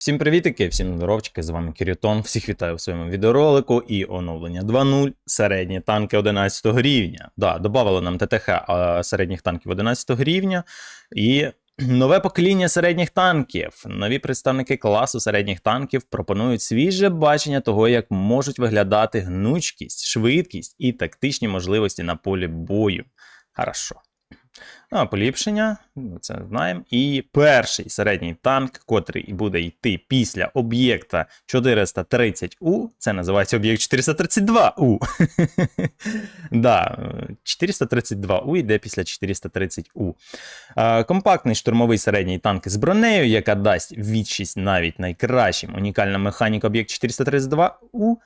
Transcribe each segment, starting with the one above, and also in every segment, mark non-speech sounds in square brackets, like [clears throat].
Всім привітики, всім здоровчики, з вами Кірютон. Всіх вітаю в своєму відеоролику і оновлення 2.0 середні танки 11 рівня. Да, додавали нам ТТХ середніх танків 11 рівня. І нове покоління середніх танків. Нові представники класу середніх танків пропонують свіже бачення того, як можуть виглядати гнучкість, швидкість і тактичні можливості на полі бою. Хорошо. Ну, поліпшення, це знаємо. І перший середній танк, котрий буде йти після об'єкта 430У, це називається об'єкт 432У. [laughs] да, 432У йде після 430У. Е, Компактний штурмовий середній танк з бронею, яка дасть відчість навіть найкращим. Унікальна механіка об'єкт 432У,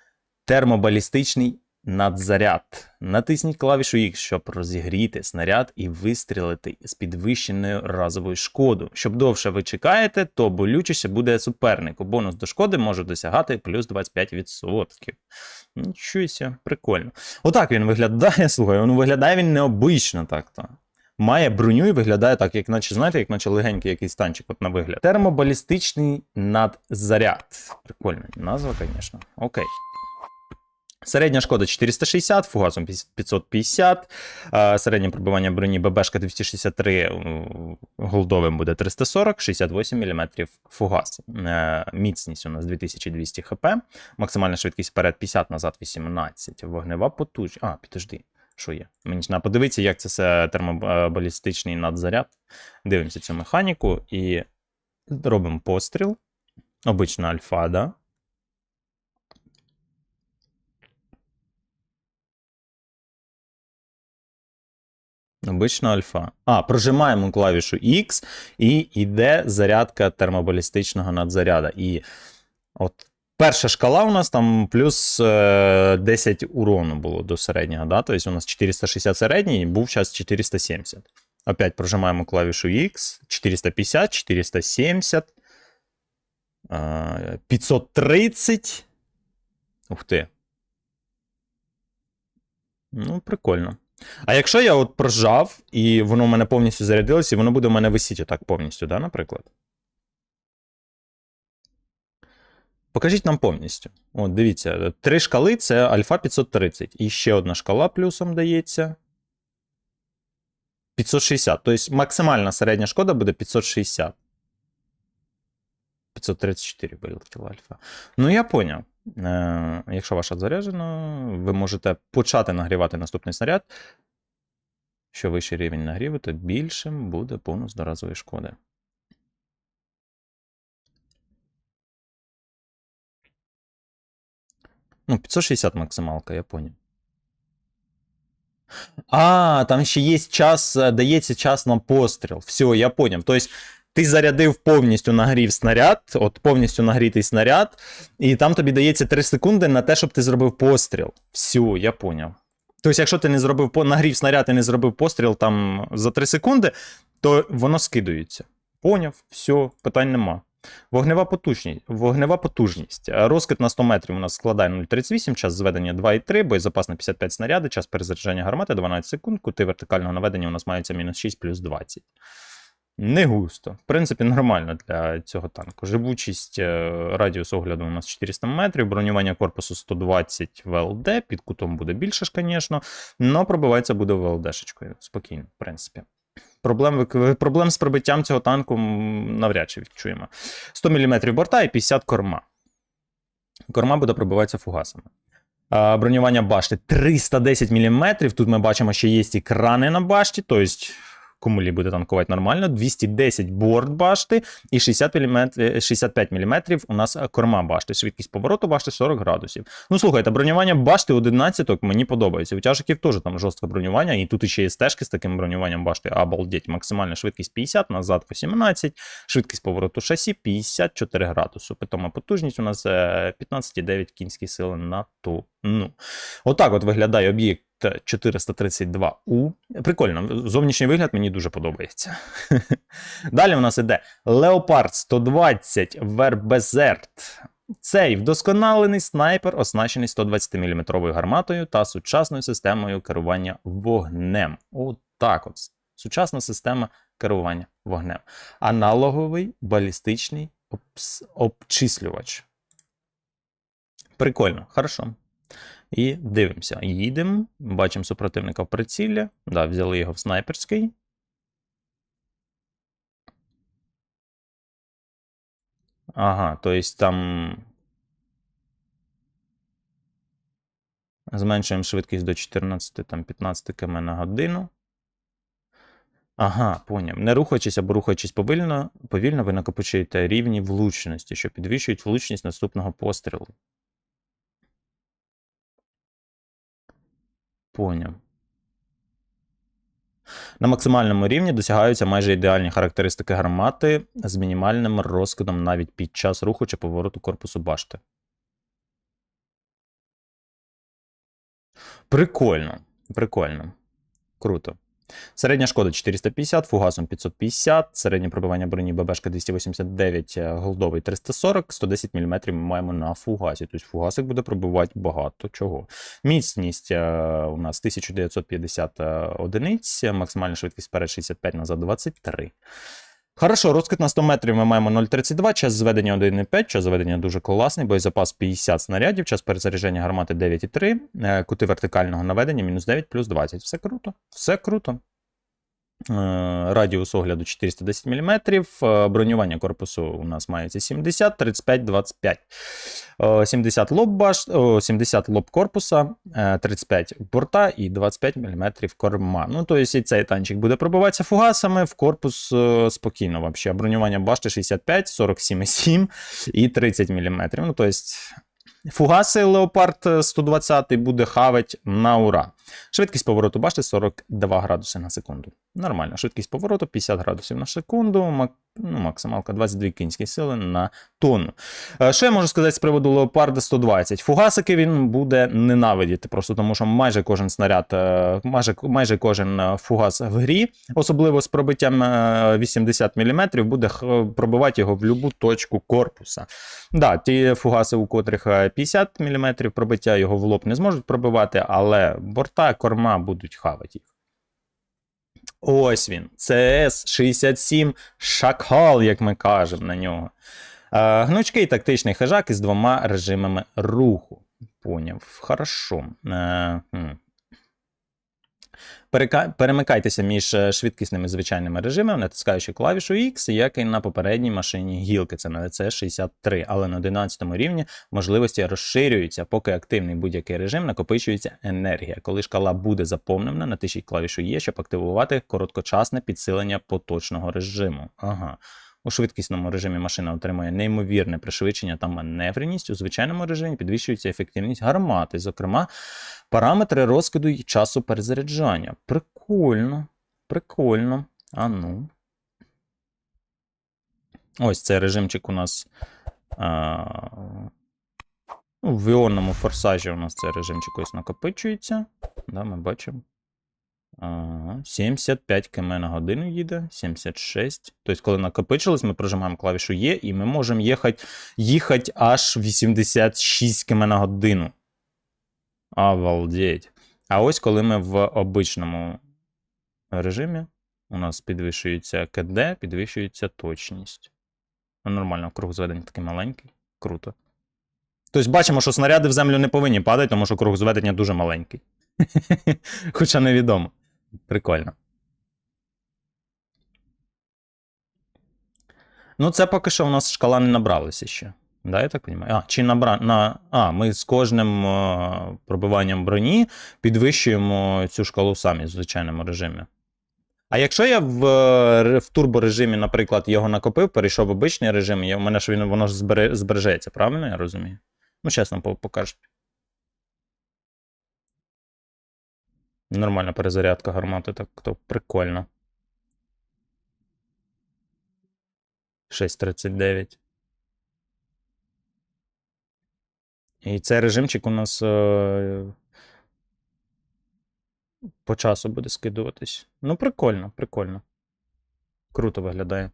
термобалістичний надзаряд. Натисніть клавішу X, щоб розігріти снаряд і вистрілити з підвищеною разовою шкодою. Щоб довше ви чекаєте, то болючіше буде супернику. Бонус до шкоди може досягати плюс 25%. Нічого ся, прикольно. Отак він виглядає, [laughs] слухай, він виглядає він необично так-то. Має броню і виглядає так, як наче, знаєте, як наче легенький якийсь танчик от на вигляд. Термобалістичний надзаряд. Прикольна назва, звісно. Окей. Середня шкода 460, фугасом 550, е, середнє пробивання броні ББшка 263, е, голдовим буде 340, 68 мм фугас. Е, Міцність у нас 2200 хп, максимальна швидкість вперед 50, назад 18, вогнева потужність. А, підожди, що є? Мені ж треба подивитися, як це все термобалістичний надзаряд. Дивимося цю механіку і робимо постріл. Обична альфа, да? Обична альфа. А, прожимаємо клавішу X і йде зарядка термобалістичного надзаряда. І от перша шкала у нас там плюс е, 10 урону було до середнього. Да? Тобто у нас 460 середній, був час 470. Опять прожимаємо клавішу X. 450, 470. е, 530. Ух ти. Ну, прикольно. А якщо я от прожав, і воно в мене повністю зарядилось, і воно буде в мене висіти отак повністю, да, наприклад? Покажіть нам повністю. От, дивіться, три шкали це альфа 530. І ще одна шкала плюсом дається. 560. Тобто максимальна середня шкода буде 560. 534 вилетіла альфа. Ну, я поняв. Е, якщо ваша заряджена, ви можете почати нагрівати наступний снаряд. Що вищий рівень нагріву, то більшим буде бонус до разової шкоди. Ну, 560 максималка, я поняв. А, там ще є час, е, дається час на постріл. Все, я поняв. Тобто, ти зарядив повністю нагрів снаряд, от повністю нагрітий снаряд, і там тобі дається 3 секунди на те, щоб ти зробив постріл. Все, я поняв. Тобто, якщо ти не зробив нагрів снаряд і не зробив постріл там за 3 секунди, то воно скидується. Поняв, все, питань нема. Вогнева потужність. Вогнева потужність. Е, Розкид на 100 метрів у нас складає 0,38, час зведення 2,3, боєзапас на 55 снаряди, час перезаряджання гармати 12 секунд, кути вертикального наведення у нас маються мінус 6 плюс 20. Не густо. В принципі, нормально для цього танку. Живучість е, радіус огляду у нас 400 метрів, бронювання корпусу 120 ВЛД, під кутом буде більше ж, звісно, але пробивається буде ВЛДшечкою. Спокійно, в принципі. Проблем, проблем з пробиттям цього танку навряд чи відчуємо. 100 мм борта і 50 корма. Корма буде пробиватися фугасами. Бронювання башти 310 мм. Тут ми бачимо, що є і крани на башті, тобто кумулі буде танкувати нормально. 210 борт башти і 60 мм, 65 мм у нас корма башти. Швидкість повороту башти 40 градусів. Ну слухайте, бронювання башти 11 мені подобається. У тяжиків теж там жорстке бронювання, і тут ще є стежки з таким бронюванням башти. Обалдеть. Максимальна швидкість 50, назад 18, швидкість повороту шасі 54 градуси. Питома потужність у нас е, 15,9 кінські сили на тонну. Отак от виглядає об'єкт 432У. Прикольно, зовнішній вигляд мені дуже подобається. [laughs] Далі у нас іде Leopard 120 Вербезерт. Цей вдосконалений снайпер, оснащений 120-мм гарматою та сучасною системою керування вогнем. Отак от. Сучасна система керування вогнем. Аналоговий балістичний обчислювач. Прикольно, хорошо. І дивимося. Їдемо, бачимо супротивника в прицілі. Да, взяли його в снайперський. Ага, то есть там. Зменшуємо швидкість до 14, там 15 км на годину. Ага, поняв. Не рухаючись або рухаючись повільно, повільно ви накопичуєте рівні влучності, що підвищують влучність наступного пострілу. Поняв. На максимальному рівні досягаються майже ідеальні характеристики гармати з мінімальним розкидом навіть під час руху чи повороту корпусу башти. Прикольно. Прикольно. Круто. Середня шкода 450, фугасом 550, середнє пробивання броні ББшка 289, е, голдовий 340, 110 мм ми маємо на фугасі. Тобто фугасик буде пробивати багато чого. Міцність е, у нас 1950 е, одиниць, максимальна швидкість перед 65, назад 23. Хорошо, розкид на 100 метрів ми маємо 0,32, час зведення 1,5, час зведення дуже класний, боєзапас 50 снарядів, час перезарядження гармати 9,3, е, кути вертикального наведення мінус 9 плюс 20. Все круто, все круто. Е, Радіус огляду 410 мм, бронювання корпусу у нас мається 70, 35, 25. Е, 70 лоб, баш... 70 лоб корпуса, е, 35 борта і 25 мм корма. Ну, тобто і цей танчик буде пробиватися фугасами, в корпус е, спокійно вообще. Бронювання башти 65, 47,7 і 30 мм. Ну, тобто фугаси Леопард 120 буде хавать на ура. Швидкість повороту башти 42 градуси на секунду. Нормально. Швидкість повороту 50 градусів на секунду, мак... ну, максималка 22 кінські сили на тонну. Е, Що я можу сказати з приводу Леопарда 120? Фугасики він буде ненавидіти, просто тому що майже кожен снаряд, е, майже, майже кожен е, фугас в грі, особливо з пробиттям е, 80 мм, буде пробивати його в будь-яку точку корпуса. Да, ті фугаси, у котрих е, 50 мм пробиття його в лоб не зможуть пробивати, але борта, корма будуть хавати їх. Ось він. cs 67 Шакал, як ми кажемо на нього. Гнучкий тактичний хижак із двома режимами руху. Поняв. Хорошо. Е, Перемикайтеся між е, швидкісними звичайними режимами, натискаючи клавішу X, як і на попередній машині гілки. Це на C63, але на 11 рівні можливості розширюються, поки активний будь-який режим накопичується енергія. Коли шкала буде заповнена, натисніть клавішу Є, щоб активувати короткочасне підсилення поточного режиму. Ага. У швидкісному режимі машина отримує неймовірне пришвидшення та маневреність. У звичайному режимі підвищується ефективність гармати, зокрема, параметри розкиду і часу перезаряджання. Прикольно. Прикольно. А ну. Ось цей режимчик у нас. А, ну, в іонному форсажі у нас цей режимчик ось накопичується. Да, ми бачимо. Ага, 75 км на годину їде, 76. Тобто, коли накопичилось, ми прожимаємо клавішу Є, і ми можемо їхати, їхати аж 86 км на годину. Обалдеть. А ось коли ми в обичному режимі, у нас підвищується КД, підвищується точність. Ну, нормально, круг зведення такий маленький. Круто. Тобто бачимо, що снаряди в землю не повинні падати, тому що круг зведення дуже маленький. [laughs] Хоча невідомо. Прикольно. Ну, це поки що у нас шкала не набралася ще. Да, я так розумію? А, чи набра... на... а, ми з кожним е, пробиванням броні підвищуємо цю шкалу самі в звичайному режимі. А якщо я в, е, в турборежимі, наприклад, його накопив, перейшов в обичний режим, і у мене ж він воно ж збере... збережеться, правильно я розумію? Ну, чесно, покажуть. Нормальна перезарядка гармати, так то прикольно. 6.39. І цей режимчик у нас е, по часу буде скидуватись. Ну, прикольно, прикольно. Круто виглядає.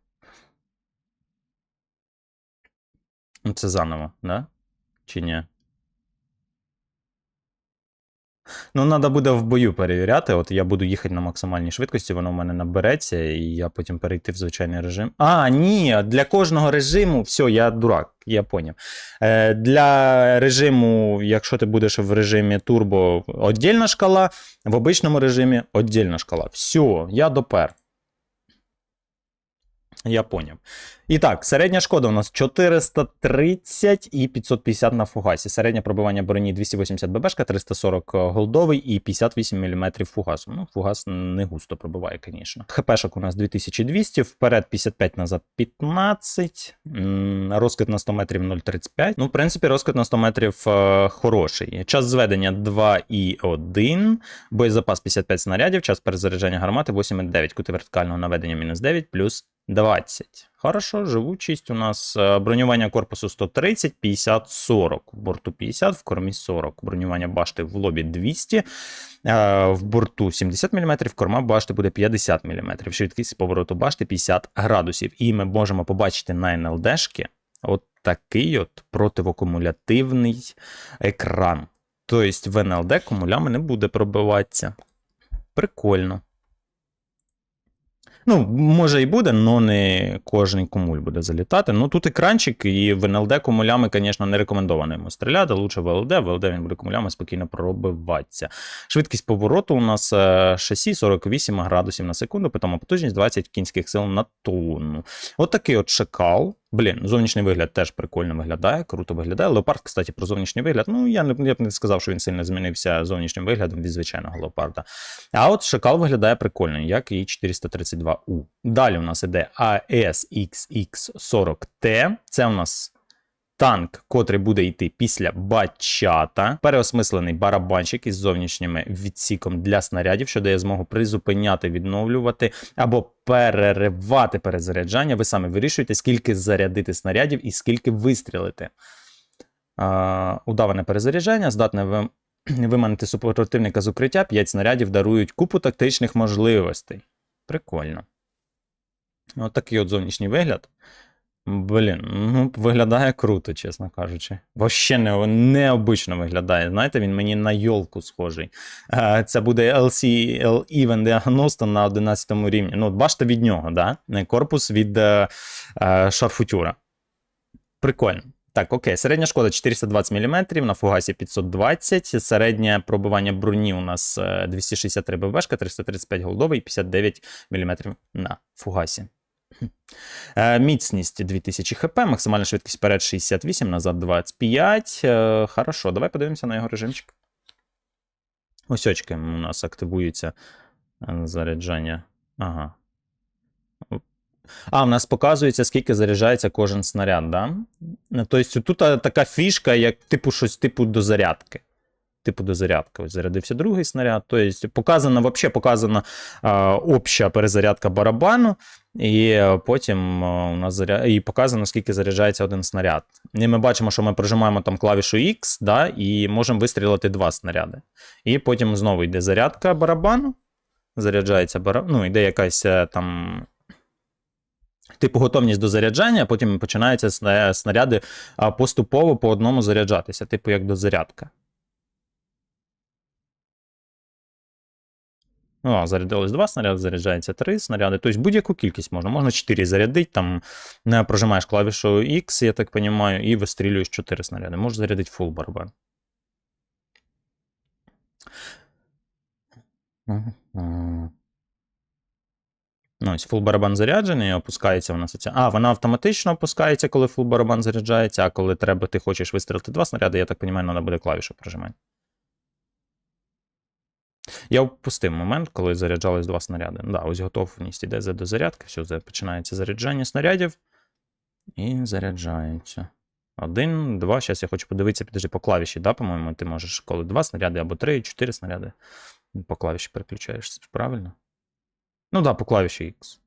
Ну, Це заново, да? Чи ні? Ну, треба буде в бою перевіряти. От я буду їхати на максимальній швидкості, воно в мене набереться, і я потім перейти в звичайний режим. А, ні, для кожного режиму, все, я дурак, я поняв. Е, для режиму, якщо ти будеш в режимі турбо, віддільна шкала, в обичному режимі віддільна шкала. Все, я допер. Я поняв. І так, середня шкода у нас 430 і 550 на фугасі. Середнє пробивання броні 280 ББшка, 340 голдовий і 58 мм фугасу. Ну, фугас не густо пробиває, звісно. ХПшок у нас 2200, вперед 55, назад 15. М, Розкид на 100 метрів 0,35. Ну, в принципі, розкид на 100 метрів е, хороший. Час зведення 2,1. Боєзапас 55 снарядів, час перезаряджання гармати 8,9. Кути вертикального наведення мінус 9 плюс 20. Хорошо, живучість у нас е, бронювання корпусу 130, 50, 40. В борту 50, в кормі 40. Бронювання башти в лобі 200, е, в борту 70 мм, корма башти буде 50 мм. Швидкість повороту башти 50 градусів. І ми можемо побачити на НЛДшки от такий от противокумулятивний екран. Тобто в НЛД кумулями не буде пробиватися. Прикольно. Ну, може і буде, але не кожен комуль буде залітати. Ну тут екранчик, і в НЛД комулями, звісно, не рекомендовано йому стріляти. Лучше в ЛД, в ЛД він буде комулями спокійно пробиватися. Швидкість повороту у нас е, шасі 48 градусів на секунду, питома потужність 20 кінських сил на тонну. От такий от шакал. Блін, зовнішній вигляд теж прикольно виглядає, круто виглядає. Леопард, кстати, про зовнішній вигляд. Ну, я не я б не сказав, що він сильно змінився зовнішнім виглядом від звичайного леопарда. А от шакал виглядає прикольно, як і 432U. Далі у нас іде ASXX40T. Це у нас танк, котрий буде йти після бачата. Переосмислений барабанчик із зовнішнім відсіком для снарядів, що дає змогу призупиняти, відновлювати або переривати перезаряджання. Ви самі вирішуєте, скільки зарядити снарядів і скільки вистрілити. Удаване перезаряджання, здатне ви... [clears throat] виманити супротивника з укриття, 5 снарядів дарують купу тактичних можливостей. Прикольно. От от зовнішній вигляд. Блін, ну виглядає круто, чесно кажучи. Вообще не, необично виглядає. Знаєте, він мені на йолку схожий. Е, Це буде LC Even Diagnosto на 11 рівні. Ну, бачите від нього, да? Корпус від е, е, шарфутюра. Прикольно. Так, окей, середня шкода 420 мм, на фугасі 520, середнє пробивання броні у нас е, 263 ББшка, 335 голдовий і 59 мм на фугасі. Е, Міцність 2000 хп, максимальна швидкість вперед 68, назад 25. Е, Хорошо, давай подивимося на його режимчик. Ось очки у нас активується е, заряджання. Ага. А, у нас показується, скільки заряджається кожен снаряд, да? Тобто тут така фішка, як типу щось типу дозарядки. Типу дозарядка. Ось зарядився другий снаряд. Тобто показана, взагалі показана а, обща перезарядка барабану, і потім у нас заряд... і показано, скільки заряджається один снаряд. І ми бачимо, що ми прожимаємо там клавішу X, да, і можемо вистрілити два снаряди. І потім знову йде зарядка барабану. Заряджається барабан, ну, йде якась е, там типу готовність до заряджання, потім починаються снаряди поступово по одному заряджатися, типу як до зарядка. О, зарядилось два снаряди, заряджається три снаряди. Тобто будь-яку кількість можна. Можна 4 зарядити, там не прожимаєш клавішу X, я так розумію, і вистрілюєш 4 снаряди. Можеш зарядити фул барабан. Ну, ось фул барабан заряджений, опускається вона оця. А, вона автоматично опускається, коли фул барабан заряджається, а коли треба, ти хочеш вистрілити два снаряди, я так розумію, треба буде клавішу прожимати. Я впустив момент, коли заряджались два снаряди. Да, ось готовність іде до зарядки, все, починається заряджання снарядів. І заряджається. Один, два. Зараз я хочу подивитися, підожди, по клавіші, да, по-моєму, ти можеш, коли два снаряди або три, чотири снаряди. По клавіші переключаєшся, правильно? Ну да, по клавіші X.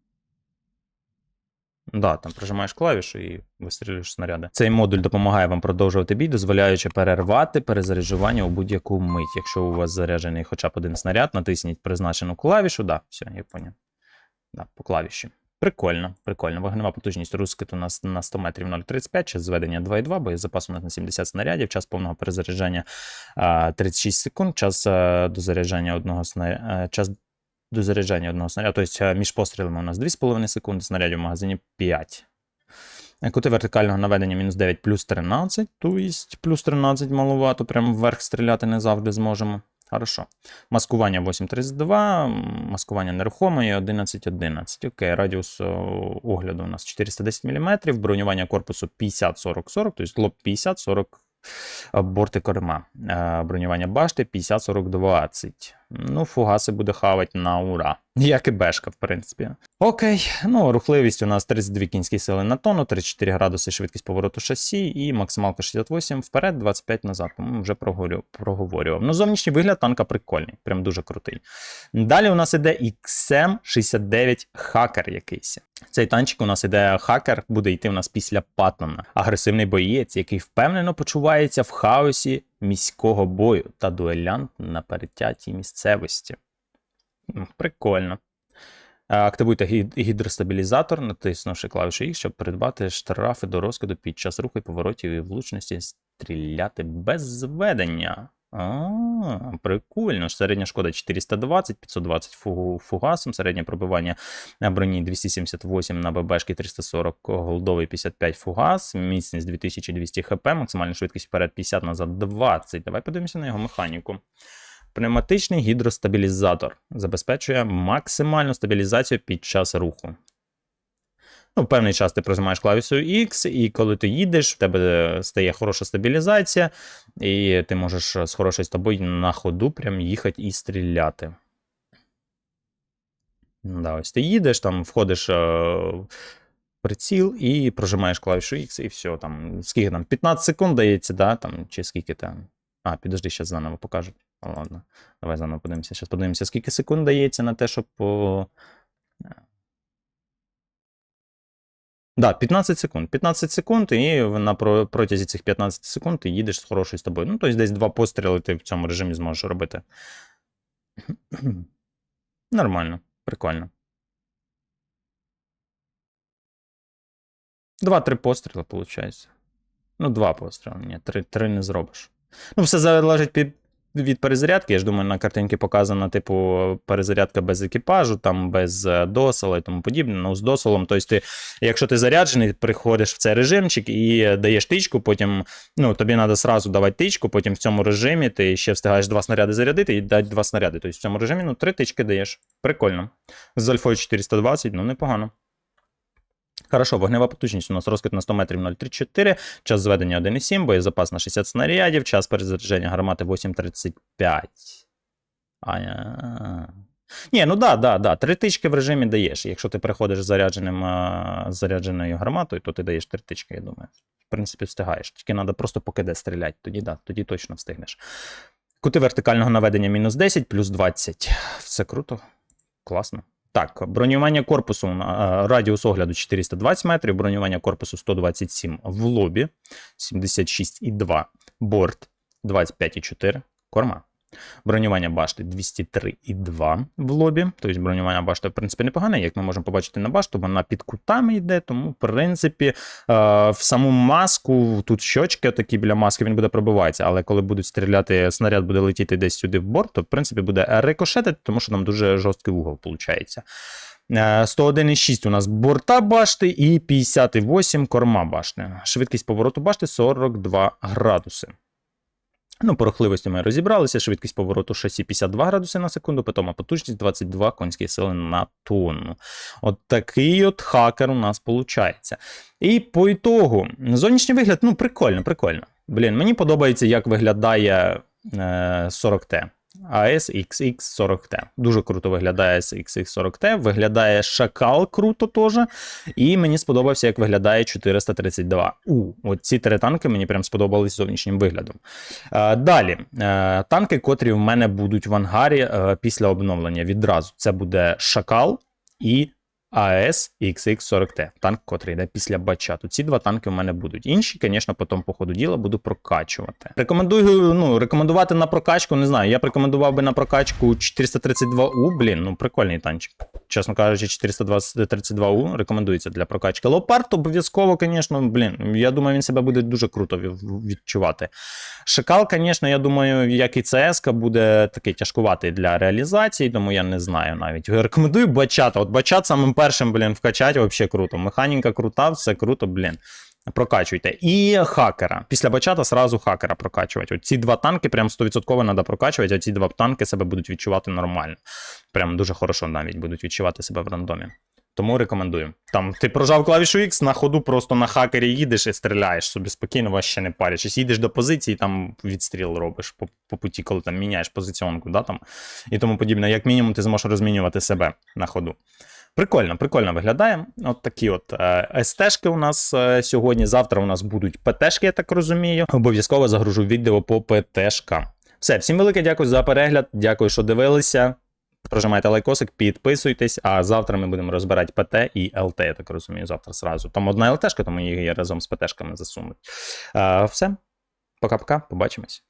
Да, там прожимаєш клавішу і вистрілюєш снаряди. Цей модуль допомагає вам продовжувати бій, дозволяючи перервати перезаряджування у будь-яку мить. Якщо у вас заряджений хоча б один снаряд, натисніть призначену клавішу. Да, все, я поняв. Да, по клавіші. Прикольно, прикольно. Вогнева потужність розкид у нас на 100 метрів 0,35, час зведення 2,2, боєзапас у нас на 70 снарядів, час повного перезаряджання 36 секунд, час а, до заряджання одного снаряду, час до заряджання одного снаряду, тобто між пострілами у нас 2,5 секунди, снарядів в магазині 5. Е, Кути вертикального наведення мінус 9 плюс 13, тобто плюс 13 маловато, прямо вверх стріляти не завжди зможемо. Хорошо. Маскування 8.32, маскування нерухомої 11.11. Окей, радіус огляду у нас 410 мм, бронювання корпусу 50-40-40, тобто лоб 50-40 борти корма. Е, Бронювання башти 50-40-20. Ну, фугаси буде хавати на ура. [laughs] Як і бешка, в принципі. Окей, ну рухливість у нас 32 кінські сили на тонну, 34 градуси швидкість повороту шасі і максималка 68 вперед, 25 назад. По-моєму, вже проговорю- проговорював. Ну, зовнішній вигляд танка прикольний, прям дуже крутий. Далі у нас іде XM69 хакер якийсь. Цей танчик у нас іде хакер, буде йти у нас після Паттона. Агресивний боєць, який впевнено почувається в хаосі міського бою та дуелянт на перетятій місцевості. Прикольно. Е, Активуйте гі- гідростабілізатор, натиснувши клавішу X, щоб придбати штрафи до розкиду під час руху і поворотів і влучності стріляти без зведення. А, прикольно. Середня шкода 420, 520 фугу, фугасом, середнє пробивання на броні 278 на ББшки 340, голдовий 55 фугас, міцність 2200 хп, максимальна швидкість вперед 50, назад 20. Давай подивимося на його механіку. Пневматичний гідростабілізатор забезпечує максимальну стабілізацію під час руху. Ну, певний час ти прожимаєш клавішою X, і коли ти їдеш, в тебе стає хороша стабілізація, і ти можеш з хорошою тобою на ходу прям їхати і стріляти. Да, ось ти їдеш, там входиш е, в приціл і прожимаєш клавішу X, і все. Там, скільки там? 15 секунд дається, да, там, чи скільки там. А, підожди, зараз заново покажуть. Ладно. Давай заново подивимося. Зараз подивимося, скільки секунд дається на те, щоб по. Да, 15 секунд. 15 секунд, і на протязі цих 15 секунд ти їдеш з хорошою з тобою. Ну, тобто десь два постріли ти в цьому режимі зможеш робити. Нормально, прикольно. Два-три постріли, виходить. Ну, два постріли. Ні, три, три не зробиш. Ну, все залежить від перезарядки. Я ж думаю, на картинці показано, типу, перезарядка без екіпажу, там без е, досила і тому подібне. Ну, з досилом, тобто, ти, якщо ти заряджений, приходиш в цей режимчик і даєш тичку, потім ну, тобі треба сразу давати тичку, потім в цьому режимі ти ще встигаєш два снаряди зарядити і дати два снаряди. Тобто в цьому режимі ну, три тички даєш. Прикольно. З альфою 420, ну непогано. Хорошо, вогнева потужність у нас розкид на 100 метрів 0,34, час зведення 1,7, боєзапас на 60 снарядів, час перезарядження гармати 8,35. А, ні, ну да, да, да. Три тички в режимі даєш. Якщо ти приходиш з зарядженим, а, з зарядженою гарматою, то ти даєш три тички, я думаю. В принципі, встигаєш. Тільки треба просто по КД стріляти. Тоді да, тоді точно встигнеш. Кути вертикального наведення мінус 10, плюс 20. Все круто. Класно. Так, бронювання корпусу е, радіус огляду 420 метрів, бронювання корпусу 127 в лобі, 76,2, борт 25,4, корма. Бронювання башти 203,2 в лобі. Тобто бронювання башти, в принципі, непогане. Як ми можемо побачити на башту, вона під кутами йде, тому, в принципі, е, в саму маску, тут щочки такі біля маски, він буде пробиватися. Але коли будуть стріляти, снаряд буде летіти десь сюди в борт, то в принципі буде рикошетити, тому що там дуже жорсткий угол виходить. 101,6 у нас борта башти і 58 корма башти. Швидкість повороту башти 42 градуси. Ну, по ми розібралися, швидкість повороту 6,52 градуси на секунду, питома потужність 22 конські сили на тонну. От такий от хакер у нас виходить. І по ітогу, зовнішній вигляд, ну, прикольно, прикольно. Блін, мені подобається, як виглядає е, 40Т. ASXX40T. Дуже круто виглядає SXX40T, виглядає шакал круто теж. І мені сподобався, як виглядає 432. У, от ці три танки мені прям сподобались зовнішнім виглядом. Далі, е, танки, котрі в мене будуть в ангарі е, після обновлення. Відразу це буде шакал і АЕС XX40T, танк, котрий йде після бачату. Ці два танки в мене будуть. Інші, звісно, потім по ходу діла буду прокачувати. Рекомендую, ну, рекомендувати на прокачку, не знаю. Я б рекомендував би на прокачку 432У, блін, ну прикольний танчик. Чесно кажучи, 432У рекомендується для прокачки. Леопард обов'язково, звісно, блін. Я думаю, він себе буде дуже круто відчувати. Шакал, звісно, я думаю, як і ЦСК, буде такий тяжкуватий для реалізації, тому я не знаю навіть. Рекомендую бачата. От бачат самим першим, блін, вкачати взагалі круто. Механіка крута, все круто, блін. Прокачуйте. І хакера. Після бачата сразу хакера прокачувати. От ці два танки прям 100% треба прокачувати, а ці два танки себе будуть відчувати нормально. Прям дуже хорошо навіть будуть відчувати себе в рандомі. Тому рекомендую. Там ти прожав клавішу X, на ходу просто на хакері їдеш і стріляєш собі спокійно, вас ще не парячись. Їдеш до позиції, там відстріл робиш по, по путі, коли там міняєш позиціонку, да, там, і тому подібне. Як мінімум, ти зможеш розмінювати себе на ходу. Прикольно, прикольно виглядає. От такі от е, СТ-шки у нас е, сьогодні. Завтра у нас будуть ПТ-шки, я так розумію. Обов'язково загружу відео по ПТ-шкам. Все, всім велике дякую за перегляд. Дякую, що дивилися. Прожимайте лайкосик, підписуйтесь, а завтра ми будемо розбирати ПТ і ЛТ, я так розумію, завтра зразу. Там одна ЛТшка, тому її разом з ПТшками засунуть. Е, все. Пока-пока, побачимось.